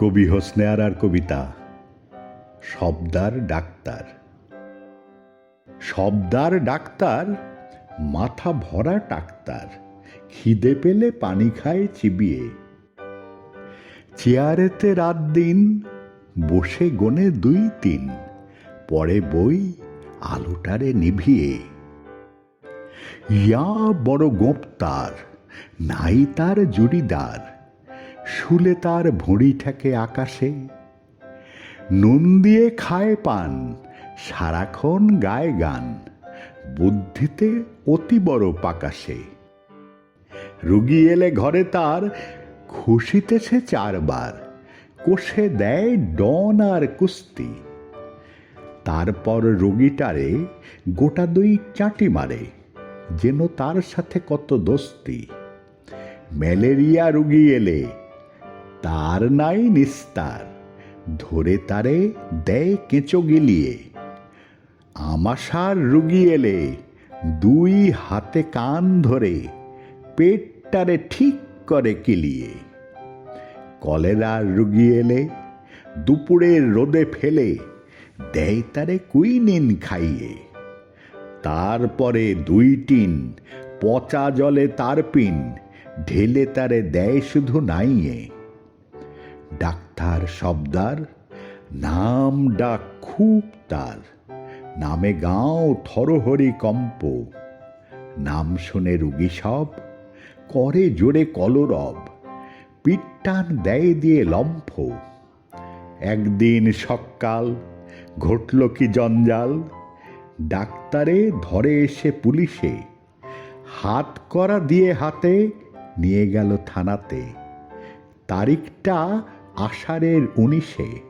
কবি হোসনে আরার কবিতা, শব্দার ডাক্তার। শব্দার ডাক্তার, মাথা ভরা ডাক্তার, খিদে পেলে পানি খায় চিবিয়ে। চেয়ারেতে রাত দিন, বসে গনে দুই তিন, পরে বই আলোটারে নিভিয়ে। ইয়া বড় গোপ্তার, নাই তার জুড়িদার শুলে তার ভুঁড়ি ঠেকে আকাশে। নুন দিয়ে খায় পান, সারাক্ষণ গায়ে গান, বুদ্ধিতে অতি বড় পাকাশে। রুগী এলে ঘরে তার, খুশিতে সে চারবার, কোষে দেয় ডন আর কুস্তি। তারপর রোগীটারে গোটা দুই চাটি মারে, যেন তার সাথে কত দোস্তি। ম্যালেরিয়া রুগী এলে তার নাই নিস্তার, ধরে তারে দেয় কেঁচো গিলিয়ে। আমাশার রুগী এলে দুই হাতে কান ধরে পেটটারে ঠিক করে কিলিয়ে। কলেরার রুগী এলে দুপুরের রোদে ফেলে, দেয় তারে কুইনিন খাইয়ে। তারপরে দুই টিন পচা জলে তার পিন, ঢেলে তারে দেয় শুধু নাইয়ে। ডাক্তার শব্দার, নাম ডাক খুব তার, নামে গাঁও থরহরি কম্প, নাম শুনে রুগী সব, করে জোরে কলরব পিটটান দেয় দিয়ে লম্ফ। একদিন সকাল ঘটল কি জঞ্জাল, ডাক্তারে ধরে এসে পুলিশে, হাত করা দিয়ে হাতে নিয়ে গেল থানাতে, তারিখটা আষাঢ়ের উনিশে